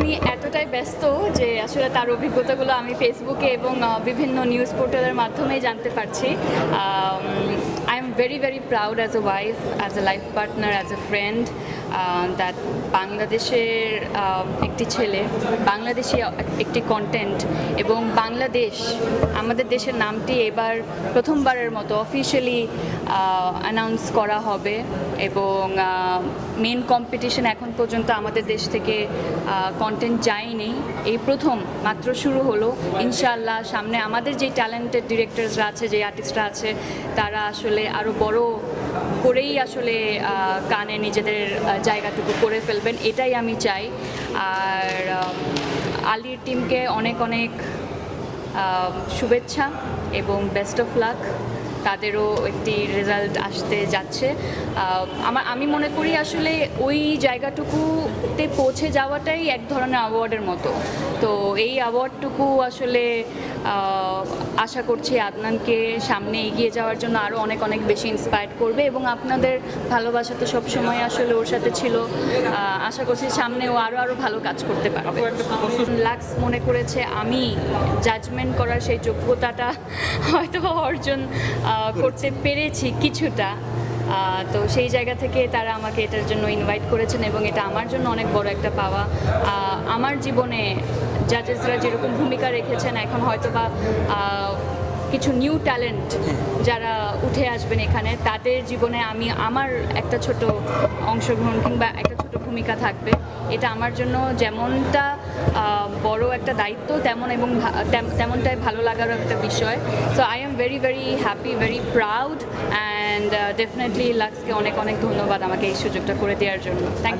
উনি এতটাই ব্যস্ত যে আসলে তার অভিজ্ঞতাগুলো আমি ফেসবুকে এবং বিভিন্ন নিউজ পোর্টালের মাধ্যমে জানতে পারছি। I am very very proud as a wife as a life partner as a friend that বাংলাদেশের একটি ছেলে, বাংলাদেশি একটি কন্টেন্ট এবং বাংলাদেশ, আমাদের দেশের নামটি এবার প্রথমবারের মতো অফিসিয়ালি অ্যানাউন্স করা হবে এবং মেন কম্পিটিশন এখন পর্যন্ত আমাদের দেশ থেকে কন্টেন্ট যায়নি। এই প্রথম মাত্র শুরু হলো। ইনশাআল্লাহ সামনে আমাদের যে ট্যালেন্টেড ডিরেক্টরসরা আছে, যে আর্টিস্টরা আছে, তারা আসলে আরও বড় করেই আসলে কানে নিজেদের জায়গাটুকু করে ফেলবেন, এটাই আমি চাই। আর আলির টিমকে অনেক অনেক শুভেচ্ছা এবং বেস্ট অফ লাক তাদেরও একটি রেজাল্ট আসতে যাচ্ছে। আমার আমি মনে করি আসলে ওই জায়গাটুকুতে পৌঁছে যাওয়াটাই এক ধরনের অ্যাওয়ার্ডের মতো। তো এই অ্যাওয়ার্ডটুকু আসলে আশা করছি আদনানকে সামনে এগিয়ে যাওয়ার জন্য আরও অনেক অনেক বেশি ইন্সপায়ার করবে এবং আপনাদের ভালোবাসা তো সবসময় আসলে ওর সাথে ছিল। আশা করছি সামনে ও আরও আরও ভালো কাজ করতে পারবে। লাক্স মনে করেছে, আমি জাজমেন্ট করার সেই যোগ্যতাটা হয়তো অর্জন করতে পেরেছি কিছুটা তো সেই জায়গা থেকে তারা আমাকে এটার জন্য ইনভাইট করেছেন এবং এটা আমার জন্য অনেক বড় একটা পাওয়া। আমার জীবনে জাজেসরা যেরকম ভূমিকা রেখেছেন, এখন হয়তো বা কিছু নিউ ট্যালেন্ট যারা উঠে আসবেন এখানে তাদের জীবনে আমি আমার একটা ছোট অংশগ্রহণ কিংবা একটা ছোট ভূমিকা থাকবে। এটা আমার জন্য যেমনটা বড় একটা দায়িত্ব তেমন এবং তেমনটাই ভালো লাগারও একটা বিষয়। So I am very very happy very proud and definitely লাক্সকে অনেক অনেক ধন্যবাদ আমাকে এই সুযোগটা করে দেওয়ার জন্য। থ্যাংক